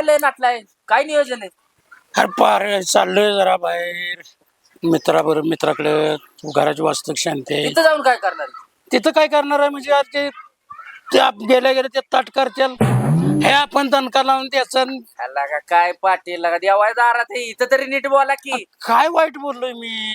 काय लय नाटलाय काय नियोजन आहे? अरे पार चाललोय जरा बाहेर. मित्राबरोबर मित्राकडे घराची वास्तविक शांती आहे. तिथं जाऊन काय करणार तिथं काय करणार आहे म्हणजे आज ते ते आप- गेल्या गेल्या ते ताट करतील. हे आपण दणका लावून का काय पाटील लगा? देवाय दारात आहे. इथं तरी नीट बोला की. काय वाईट बोललोय मी?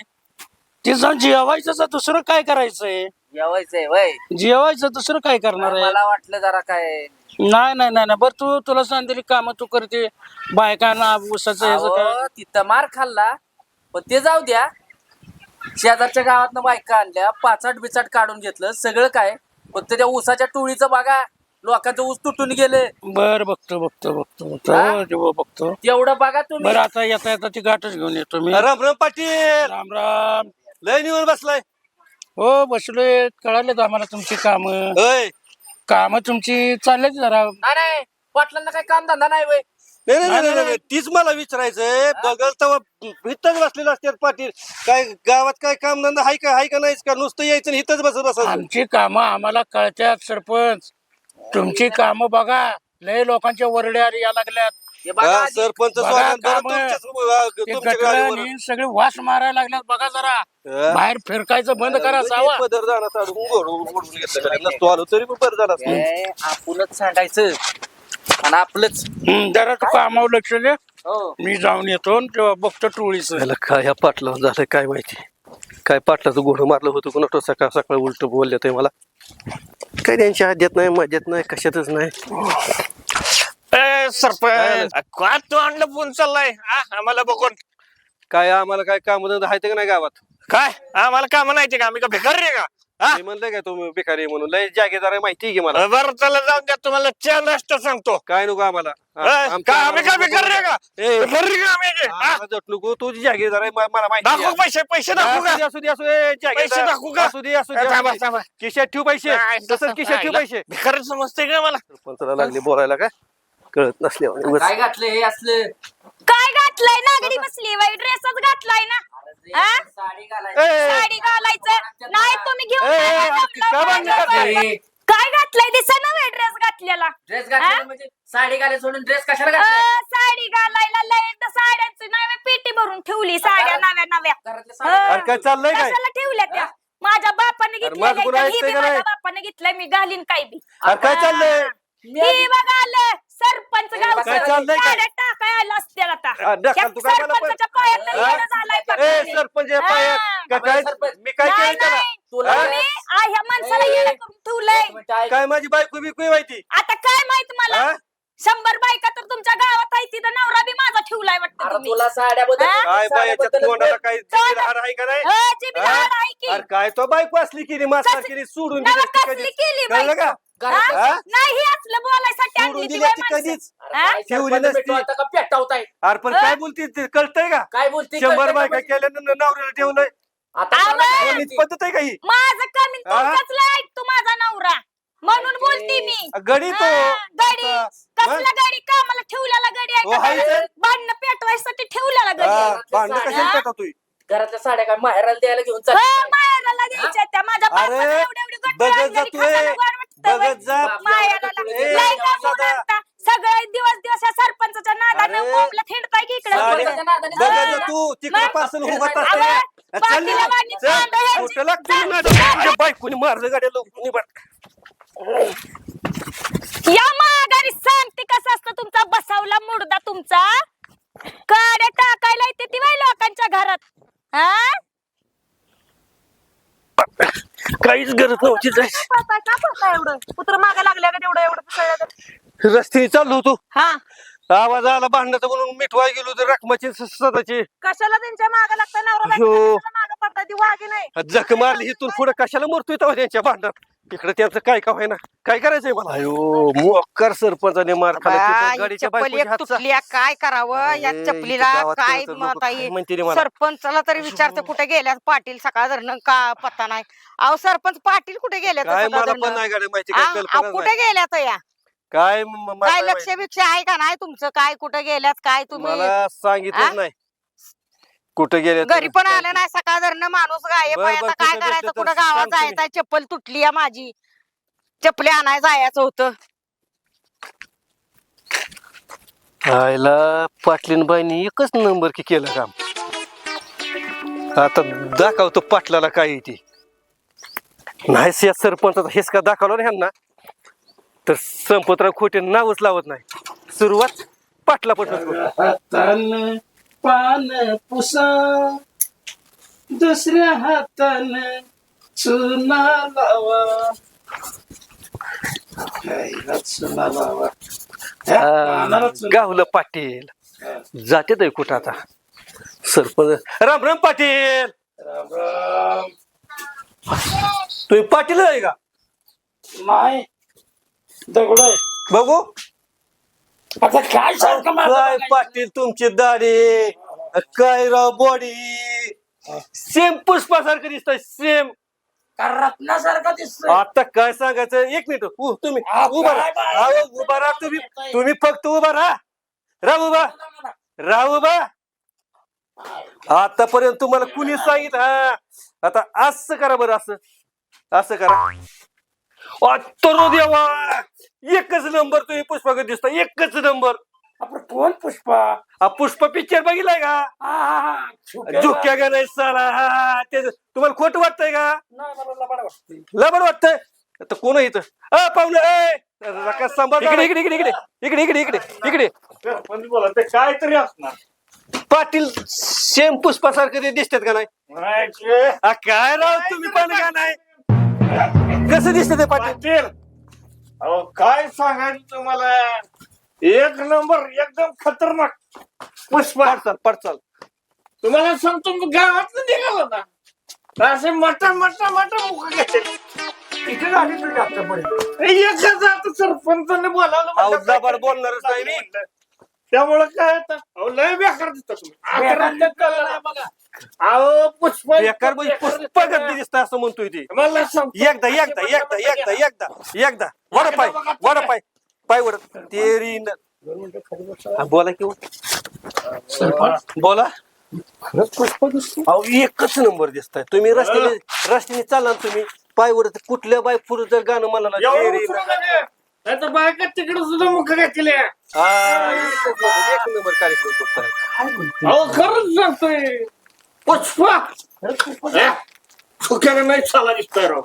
ते जाऊन जेवायचं तर दुसरं काय करायचंय? जेवायचंय वय. जेवायचं दुसरं काय करणार आहे? मला वाटलं जरा काय नाही नाही नाही नाही. बरं तू तुला सांगितली कामं तू करते. बायकांना उसाचं ह्याचं काय? अहो, तिथं मार खाल्ला. पण ते जाऊ द्या. शेजारच्या गावातनं बायका आणल्या पाचाट बिचाट काढून घेतलं सगळं काय? फक्त त्या ऊसाच्या टोळीचं बघा. लोकांचं ऊस तुटून गेले. बर बघतो बघतो बघतो बघतो. हा? हो, ते बघतो. तेवढं बघा तुम्ही. बरं आता येता येता ती गाठच घेऊन येतो मी. राम राम पाटील. राम राम. लय निवड बसलाय. हो बसलोय. कळालेत आम्हाला तुमची काम. होय. काम तुमची चाललेत जरा? नाही नाही. पाटलांना काय काम धंदा नाही वय. नाही नाही, नाही नाही, नाही तीच मला विचारायचंय. बघल तेव्हा इथंच बसलेलं असतात पाटील. काय गावात काय काम धंदा हाय का हाय का नाहीच का? नुसतं यायचं आणि इथंच बसत बसायचं. आमची कामं आम्हाला कळत्यात सरपंच. तुमची कामं बघा. लय लोकांच्या वरड्या या लागल्यात. हे बघा हा, आधी. सरपंच बघा स्वागत बरं कामं. तुमच्याच- ते तुमच्या गटरं गाडीवर. आणि सगळे वास मारायला लागल्यात बघा जरा. हा. बाहेर फिरकायचं बंद करा सावा पदर जाणार चालू ओढून- ओढून घेतलं का? नसतो आलो तरी पण बरं झालं असतं. हे आपणच सांगायचं. आणि आपलंच. हं, जरा तू कामावर लक्ष दे हो. मी जाऊन येतो आणि तेव्हा बघतो टोळीच. त्याला काय ह्या पाटला झालं काय माहिती? काय पाटलाचं घोडं मारलं होतं कोणा? सकाळ सकाळ उलट बोलले ते मला. काय त्यांच्या हाद्यात नाही मध्यात नाही कशातच नाही. ए सरपंच. का तू अंड फोन चाललाय? हा आम्हाला बघून. काय आम्हाला काय काम धंदा आहे का नाही गावात? काय? आम्हाला काम नाही ते का? आम्ही का भिकार रे का? हा मी म्हणलं काय तुम्ही आहे म्हणून? लय जागेदार आहे माहिती आहे की मला. बरं चला जाऊन द्या. तुम्हाला चार नाश्ता सांगतो. काय नको आम्हाला? आमच्या का आम्ही भिकार रे का? ए, भिकार रे का आम्ही? ते? हा? आम्हाला जट नको तुझी जागेदार आहे म- मला माहिती दाखवू आहे. पैसे पैसे दाखवू असू दे, का असू दे असू दे जागेदार. पैसे दाखवू का? असू दे असू दे, ए, थांबा, असू दे. थांबा. खिशात ठेव पैसे. तसंच खिशात ठेव पैसे. भिकार समजते का मला? सरपंचाला लागले बोलायला काय? कळत नसल्यावर उगाच. काय घातलं हे असलं. काय घातलंय? नागडी बसली बाई ड्रेसच घातलाय ना. हा? साडी घालायची. ए, साडी घालायचं. नाही तुम्ही घेऊन ए, नाही ए, जमलं काय. ए, घातलंय? दिसा ना ड्रेस घातलेला. ड्रेस घातलेला म्हणजे साडी घालायला सोडून ड्रेस कशाला घातलाय? साडी घालायला लय तर साड्यांची नव्या पेटी भरून ठेवली साड्या नव्या नव्या. घरातल्या अ, साड्या अरे काय चाललंय काय? कशाला ठेवल्या त्या? माझ्या बापाने अरे माझं कोण घेतलेल्या ही ऐकतंय बी का माझ्या नाही? बापाने घेतलंय मी घालीन काय बी. अरे काय चाललंय? ही बघा आलं सरपंच काय गावचं चाललंय काय? साड्या टाकाय आलं असतील आता हा, दखल या तू काय मला पण- सरपंचाच्या पायात तर हा? येणं झालंय ए पकडून. सरपंच हे पायात हा. का काय सरपंच. मी काय नाही, केलं त्याला नाही. तुला- तुम्ही आ, ह्या माणसाला ए, येणं करून ठेवलंय एक मिनिट ऐक. काय माझी बायको बिकू माहिती आता काय माहीत मला हा? शंभर बायका तर तुमच्या गावात आहे तिथं नवरा बी माझा ठेवलाय वाटतं अरे तुम्ही तुला साड्याबद्दल हा? काय बायाच्या साड्याबद्दल तोंडाला काय तोंड- जिभेला हाड आहे का नाही अ, जिभेला हा? हाड आहे की अरे काय तो बायको असली की रे मास्तर केली सोडून दिली असती कसली कधीच. केली कळलं? का हा? नाही हे असलं बोलायसाठी सोडून आणली ती दिली बाई असती माणसं. कधीच अरे हा? काय ठेवली सरपंच नसती. भेटू आता का पेटावताय अरे पण काय बोलती ते कळतंय का काय बोलते शंभर का बायका? केल्यानं नवऱ्याला ठेवलंय आता आवाज! मला काय कोणीच बोलते? पद्धत आहे का ही माझं कमी हा? तुमचाच लाईक तू माझा नवरा म्हणून बोलती मी गडी तो हा, गडी हा. कसला गडी कामाला ठेवलेला गडी आहे हो, का. भांडणं पेटवायसाठी ठेवलेला गडी हा, आहे. भांडणं. कशाला पेटा तू घरातल्या साड्या काय माहेराला द्यायला घेऊन हो, चाल मायाला द्यायच्या त्या माझ्या बापानं अरे, एवढी एवढी गट्टी बघत आणलेली जातोय. खाताना गार वाटतं बाई. बघत जा मायाला ए, लय का सदा. म्हणून आता सगळे दिवस दिवस या सरपंचाच्या नादानं अरे. बोंबला थिंडताय की इकडे. बघत. जा तू. तिकडे पासून असते चल. पाटीला वाणी बायकोनी मारलं गाड्या लोकांनी या माघारी सांगते कसं असतं तुमचा बसावला मुडदा तुमचा. काड्या टाकायला येते ती बाई लोकांच्या घरात. हा? काहीच गरज नव्हती जायची पळताय का पळताय एवढं? कुत्र मागा लागल्या का तेवढं एवढं पिसळलं रस्त्याने चाललो होतो. हा. आवाज आला भांडणाचा म्हणून मिठवाय गेलो तर रकमाची स्वतःची कशाला त्यांच्या मागा लागता नवरा हो. मागा पडताय? ती वाघी नाही. जख मारली इथून पुढे कशाला मरतोय तेव्हा त्यांच्या भांडणात? तिकडे त्यांचं काय का होईना? काय करायचंय मला? अयो मोक्कर सरपंचाने मार खाला बा, तिथं ही गाडीच्या चप्पल बायकोच्या एक हातचा. तुटली आहे, काय करावं? या अरे, चपलीला इथं गावात काय म्हणते रे मला. सरपंचाला तरी विचारते कुठे गेल्यात पाटील? सकाळ धरणं का पत्ता नाही? अहो सरपंच पाटील कुठे गेल्यात काय सकाळ मला पण धरणं? नाही गाडी माहिती आ, अहो, कुठे गेल्यात या? काय म- म- मला काय लक्ष बिक्ष आहे का नाही तुमचं? काय कुठे गेल्यात? काय. तुम्ही? मला आ? सांगितलं नाही. कुठे गेले घरी पण आलं नाही सकाळ धरणं माणूस गायब बरं, आहे बरं, आता काय कुठं करायचं भेटलं तर कुठं गावात सांगतो मी. जायचं चप्पल तुटली आहे माझी. चपली आणाय जायचं होतं. आयला पाटलीनबाईनी एकच नंबर की केलं काम. आता दाखवतो पाटलाला काय आहे ती. नाही या सरपंचाचा हिसका दाखवला ना ह्यांना? तर संपतराव खोटे नावच लावत नाही. सुरुवात पाटला पटलं पान पुसा दुसऱ्या हातान चुना लावा. हायला चुना लावा. ह्या पानाला चुना- गावलं पाटील. जाते तर कुठं आता? सरपंच. राम राम पाटील. राम राम. तुम्ही पाटील आहे का? नाही. दगड आहे. बघू. आता काय सारखं काय? पाटील तुमची दाढी? काय राव बॉडी सेम पुष्पासारखं दिसतंय सेम का रत्नासारखं दिसतोय? आता काय सांगायचं? एक मिनिट उ, तुम्ही आ, उभा काय राहा? अहो, उभा राहा तुम्ही. तुम्ही फक्त उभा राहा. राहा उभा. राहा उभा. आतापर्यंत तुम्हाला कुणी सांगितलं? हा. आता असं करा बरं असं. असं करा. अत्तर देवा! एकच नंबर तुम्ही पुष्पाकडे दिसता एकच नंबर. आपण कोण पुष्पा? हा पुष्पा पिक्चर बघितलाय का. झुक्या नाही साला हा, ते तुम्हाला खोट वाटतंय का? नाही, मला लबाड वाटतंय. आता कोण आहे इथं? अ पाहुणे ए रका सांभाळ इकडे इकडे इकडे इकडे. इकडे इकडे इकडे इकडे. पण बोला ते काय तरी असणार? पाटील सेम पुष्पासारखं ते दिसतात का नाही? नाही, आ, काय राव तुम्ही पण का नाही? कसं दिसतं ते पाटील? पाटील अहो काय सांगायचं तुम्हाला? एक नंबर एकदम खतरनाक. पुष्पा पडचाल पडचाल तुम्हाला सांगतो मी गावात निघालो ना असे मटा मटा मटा मुख झाली एकच आता सरपंचाने बोलावलं म्हणलं जबर बोलणारच नाही मी. त्यामुळं काय आता? अहो लय बेकार दिसता तुम्ही. बेकार कळलं नाही बघा. अहो पुष्पा बेकार म्हणजे पुष्पा गद्दी दिसतं असं म्हणतोय ती. मला एकदा एकदा एकदा एकदा एकदा एकदा. वडा पाय वडा पाय. पाय वड. तेरी न- हा, बोला किंवा बोला. खरंच पुष्पा दिसतो अहो एकच नंबर दिसताय. तुम्ही रस्त्याने रस्त्याने चालला ना तुम्ही पाय वर कुठल्या बाय पुढे जर गाणं म्हणलं ना, एवढं तेरी उचलू न- नका. नाही तर बायका तिकडे सुद्धा मुख घेतले हा, एक नंबर कार्यक्रम बघताय अहो खरंच सांगतोय. पुष्पा. चुक्याला नाही चाला दिसतोय राव.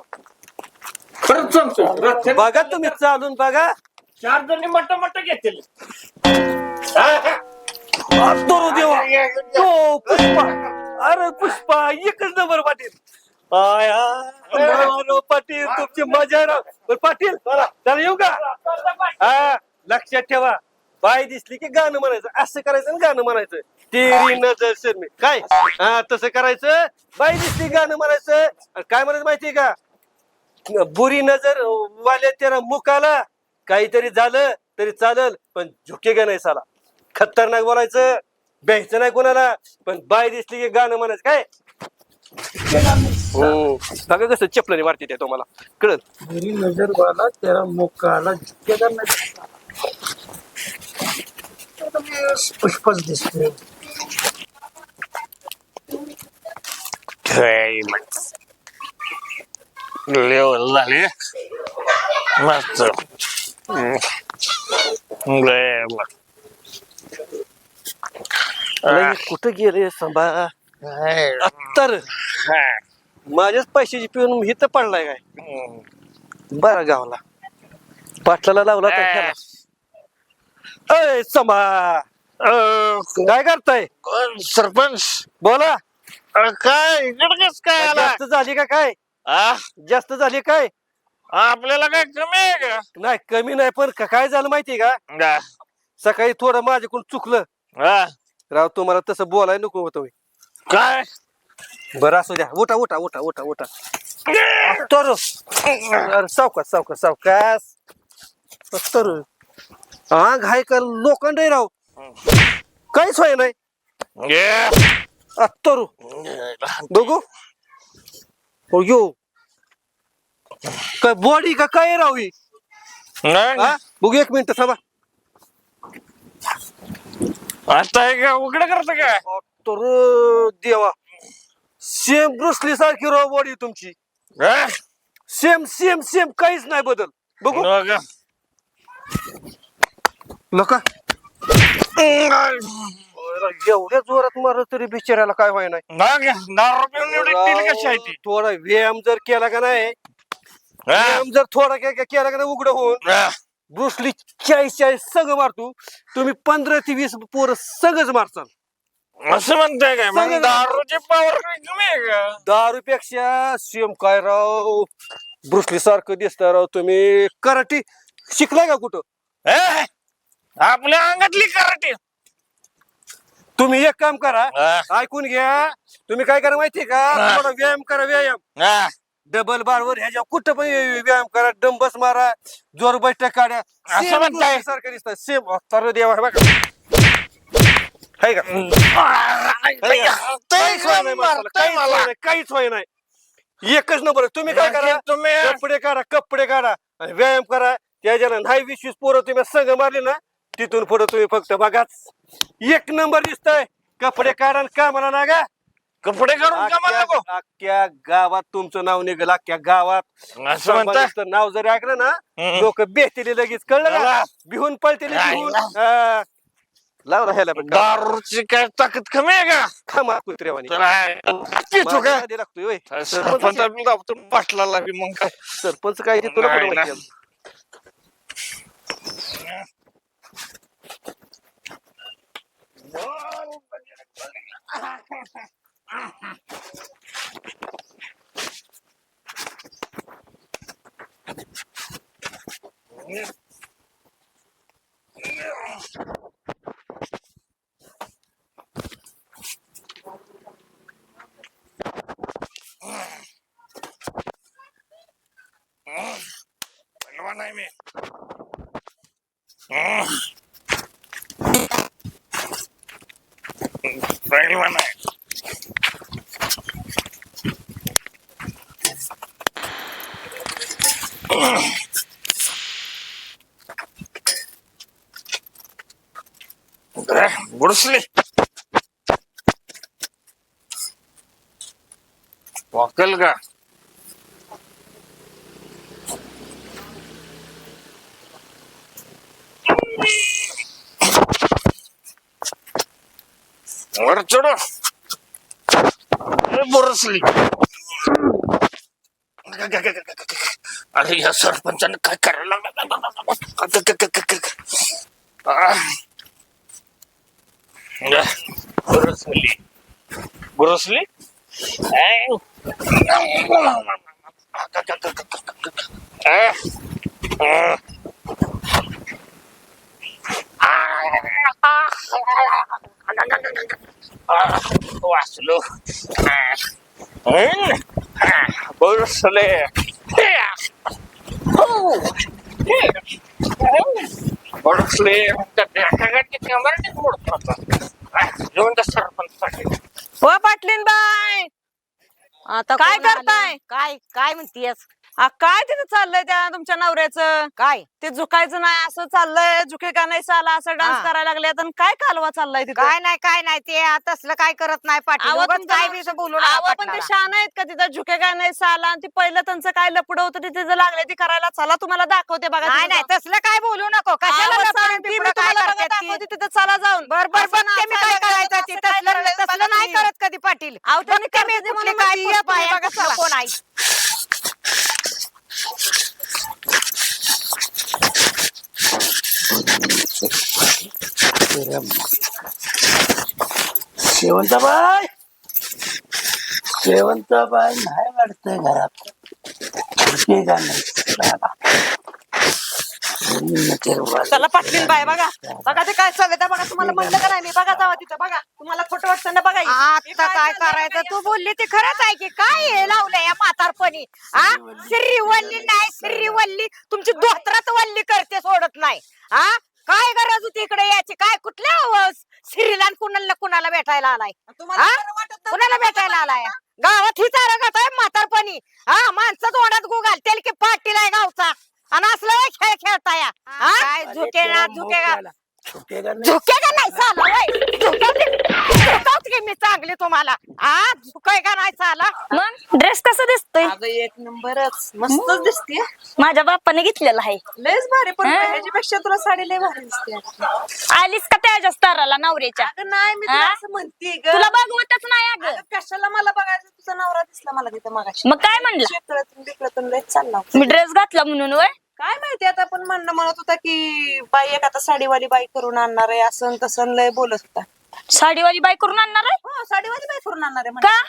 खरंच सांगतोय. बघा तुम्ही चालून बघा. चार जणी मट मट घेतील तोरू देवा. तो पुष्पा. अरे पुष्पा एकच नंबर पाटील आया, अरे पाटील तुमची मजा राव पण पाटील चला. येऊ का? हा लक्षात ठेवा. बाय दिसली की गाणं म्हणायचं. असं करायचं आणि गाणं म्हणायचं. तेरी नजर शर्मी काय? हा तसं करायचं. बाई दिसली गाणं म्हणायचं. काय म्हणायचं माहितीये का? बुरी नजर वाले तेरा मुखाला. काहीतरी झालं तरी चालल पण झुके का नाही साला. खतरनाक बोलायचं. ब्यायचं नाही कोणाला. पण बाय दिसली की गाणं म्हणायचं. काय? हम्म. बघा कसं चपलाने मारते ते तुम्हाला. कळत मेरी नजर वाला तेरा मुक्काला झुकेगा नाही आता मी पुष्पच दिसतोय. लेवल झाले. मस्त. कुठं गेले सांभा अत्तर. हा. माझ्याच पैशाची पिऊन हिथं पडलाय काय. बरा गावला. पाटलाला लावला तर. अय अं, काय करताय? सरपंच. बोला. काय? इकडे काय आला? जास्त झाली का काय? आ? जास्त झाली काय? आपल्याला काय कमी आहे का? नाही कमी नाही पण का- काय झालं माहितीये का? गा. सकाळी थोडं माझ्याकडून चुकलं. हा. राव तुम्हाला तसं बोलायला नको होतं होय. काय? बरं असू द्या. उठा उठा उठा उठा उठा. तर. अरे सावकाश सावकाश सावकाश. तर. हा घाय का लोखंड राव. काहीच व्हाय नाही. ये. अत्तरू बघू. हो यो काय बॉडी का काय राव ही. हा बघू एक मिनिट थांबा. आता हे काय उघड करत काय? तर देवा. सेम ब्रुसली सारखी राव बॉडी तुमची? सेम सेम सेम काहीच नाही बदल. बघू. लोक एवढ्या जोरात मारत तरी बिचारायला काय व्हाय नाही कशी आहे थोडा व्यायाम जर केला का नाही? व्यायाम जर थोडा के- के- केला का नाही उघड होऊन. ब्रुसली चाळीस चाळीस सगळं मारतो. तुम्ही पंधरा ते वीस पोरं सगळंच मारचाल. असं म्हणताय काय? मग दारूची आहे दारूपेक्षा सेम काय राव? ब्रुसली सारखं दिसतं राव तुम्ही. कराटे? शिकलाय का कुठं? ए, आपल्या अंगातली कराटे. तुम्ही एक काम करा हा. ऐकून घ्या. तुम्ही काय करा माहितीये का? हा. थोडा व्यायाम करा व्यायाम. हा. डबल बारवर ह्याच्या कुठं पण व्यायाम करा. डंबस मारा जोर बैठक काढा. असं म्हणताय? सारखं दिसतं सेम तर देवा हे बघा. हाय का? काहीच व्हाय नाही माणसाला, काहीच नाही, काहीच व्हाय नाही एकच नंबर आहे. तुम्ही काय करा? तुम्ही कपडे काढा कपडे काढा आणि व्यायाम करा. त्याच्यानं नाही वीस वीस पोरं तुम्ही संघ मारले ना तिथून पुढे तुम्ही फक्त बघाच. एक नंबर दिसतंय. कपडे काढा आणि कामाला ना गा कपडे काढून का मला नको. अख्ख्या अख्ख्या गावात तुमचं नाव निघेल अख्ख्या गावात. असं म्हणता सरपंचाचं नाव जरी ऐकलं ना हम्म. लोक बेहतेली लगेच कळलं. भिहून पळतेली. हा. लाव ना ह्याला पण का- दारूची काय ताकद कमी आहे का? खा कुत्र्यावानी चला पितो का? माझ्या लागतोय होय. सरपंच लावतो पाटलाला बी मग काय? सरपंच काय ते तुला नाही कुठं ना. माहिती आहे? पहिलवान आहे मी पहिलवान आहे बुडसली. वाकल का? वर चढो. बुरसली अरे या सरपंचाने काय करायला बुरसली बुरसली वाचलो बुरसले हो पाटलीन बाय आता काय कोण आलं? करताय? काय काय म्हणतीयस आ, काय तिथं चाललंय त्या तुमच्या नवऱ्याचं काय ते झुकायचं नाही असं चाललंय झुके का नाही साला असं डान्स हा. करायला लागले आणि काय कालवा चाललाय तिथं काय नाही काय नाही ते आता असलं काय करत नाही पाटील आवा उगाच तुमचं- काय बी असं बोलू नका आवा पण ते पाटलाला. शान आहेत का तिथं झुके काय नाही साला आणि ते पहिलं त्यांचं काय लपड होतं ते तिथं लागले ते करायला चला तुम्हाला दाखवते बघा नाही तिथं नाही. तसलं काय बोलू नको कशाला आवा लपडं सांगते मी बिपडं काय तुम्हाला बघा करतात ती? दाखवते तिथं चला जाऊन बर बर असं बघते मी काय करायचं लागलं, ते असं काय तसलं तसलं बघा नाही तुम्ही. करत कधी पाटील अहो, त्यांनी बघते मी करते कुठली म्हणून काय म्हणते, या पुष्पा आहे तुम्ही आणि बघा कुठलं चला. कोण आहे शेवंताबाई! शेवंताबाई नाही वाटतंय घरात. का नाही चला पाटलीन बाय बघा. बघा ते काय ते बघा तुम्हाला म्हणलं का नाही? मी बघा जावा तिथं बघा. तुम्हाला खोटं वाटतं ना बघा आता काय करायचं? तू बोलली ते खरंच आहे की काय हे लावलंय या म्हातारपणी? हा श्रीवल्ली नाही श्रीवल्ली. तुमची धोत्रात वल्ली करते सोडत नाही. हा काय गरज होती इकडे याची काय कुठल्या अव- श्रीला आणि कुणाला कुणाला भेटायला आलाय? तुम्हाला हा? बरं वाटत नाही कुणाला भेटायला बघा, आलाय. गावात ही चारा गाताय म्हातारपणी. हा माणसं तोंडात गुगाल तेल की पाटील आहे गावचा. आणि असलं खेळ खेळताय. हा? काय झुके ना झुके झुकेगा नाही. झुके का नाही चाला वय झुकवते झुकवते की मी चांगली तुम्हाला. आ झुकाय का नाही चाला मग ड्रेस कसा दिसतोय? अगं एक नंबरच. मस्तच दिसते माझ्या बापाने घेतलेला आहे. लयच भारी पण हा? ह्याच्यापेक्षा तुला साडी लय भारी दिसते आलीस का त्याच्या स्तराला नवऱ्याच्या? अगं नाही मी तुला हा? असं म्हणते ग. तुला बघवतच नाही अगं. अगं कशाला मला बघायचं? तुझा नवरा दिसला मला तिथं मगाशी. मग काय म्हणला? शेकड्यातून बिकड्यातून लयच चालला होता. मी ड्रेस घातला म्हणून वय काय माहिती आता पण म्हणणं म्हणत होता की बाई एक आता साडीवाली बाई करून आणणार आहे असं न तसं न लय बोलत होता. साडीवाली बाई करून आणणार आहे? हो साडीवाली बाई करून आणणार आहे म्हणे. का?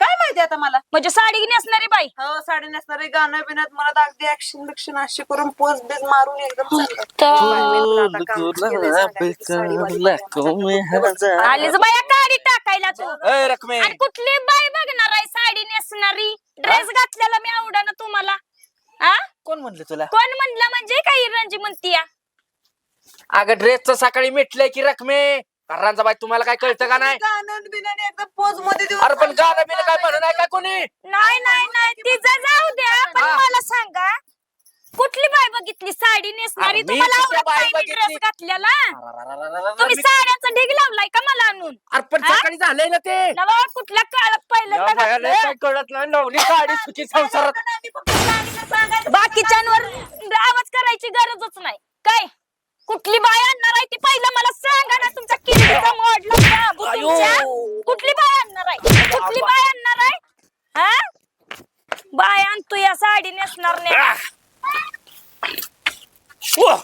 काय माहिती आता मला? म्हणजे साडी नेसणारी बाई. हो साडी नेसणार गाणं बिनत मला अगदी ऍक्शन बिक्शन अशी करून पोज बिज मारून एकदम चाललं. तर. आता काम केलंय सांगायचं, साडीवाली बाई. आलीच बाया गाडी टाकायला तू. ए, रकमे. आणि कुठली बाई बघणार आहे साडी नेसणारी? ड्रेस घातलेला मी आवडा तुम्हाला. आ? कोण म्हणलं तुला? कोण म्हणलं म्हणजे? काही रंजी म्हणती? अगं ड्रेसचं सकाळी मिटलंय की रकमे. रांजा बाई तुम्हाला काय कळतं का नाही? गाणं एकदम पोजमध्ये देऊन अरे पण गाणं बिणं काय म्हणून आहे का कोणी. नाही नाही नाही तिचं जाऊ द्या पण हा. मला सांगा. कुठली बाई बघितली साडी नेसणारी अरे मी तुम्हाला कुठल्या आवडत बाई नाही ड्रेस बघितली? घातलेला तुम्ही साड्याचा ढीग लावलाय का मला आणून पण हा? सकाळी झालंय ना ते नवा कुठल्या काळात पहिल्यांदा घातलं? काय कळत नाही नवली साडी सुखी संसारात बाकीच्यांवर आवाज करायची गरजच नाही काय कुठली बाय आणणार आहे ती पहिलं मला सांगा ना तुमच्या किल्लीचा मोडला बाबू आयो. तुमच्या कुठली बाय आणणार आहे कुठली बाय आणणार आहे हा बाय आणतो या साडी नेसणार नाही Wah.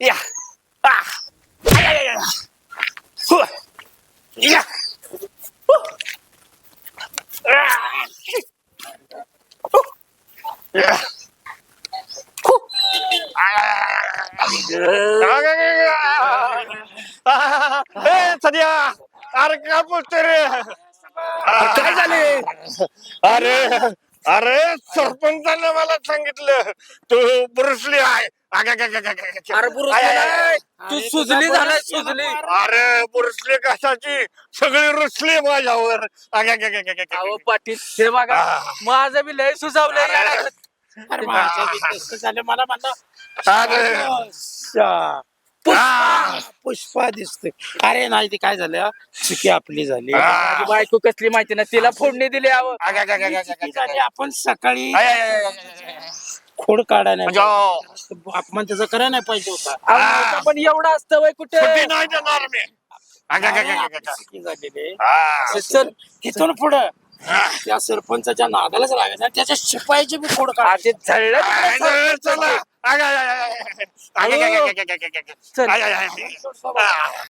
Yeah. सध्या अरे काय बोलतोय रे? काय झाले? अरे अरे सरपंचानं मला सांगितलं तू ब्रुसली आहे. अरे बुरुसली. तू सुजली झालाय सुजली अरे बुरुसली कशाची सगळी रुसली माझ्यावर अहो अगं. पाटील हे बघा. माझं बी लय सुजावलंय अरे. बी तसं झालं मला म्हणलं. पुष्पा पुष्पा दिसते अरे नाही ती काय झालं चुकी आपली झाली. माझी बायको कसली माहिती ना तिला फोडणी दिली अहो. आपण सकाळी खोड काढा नाही म्हणजे अपमान त्याचा करायला नाही पाहिजे होता अहो, नव्हतं पण एवढं असतं वय कुठे सुट्टी नाही देणार मी अगं, अगं, अगं, अगं, अगं. चुकी झालेली आहे. हा. चल तिथून पुढं त्या सरपंचाच्या नादालाच लागायचं आणि त्याच्या शिपायाचे बी खोड काढ आधी झळलं आय, तिकडे आय, सरपंच. चला. अगं, अगं, अगं, अगं, अगं, अगं, अगं, अगं, अगं, अगं, अगं. चल. आय, आय, आय, आय. आ.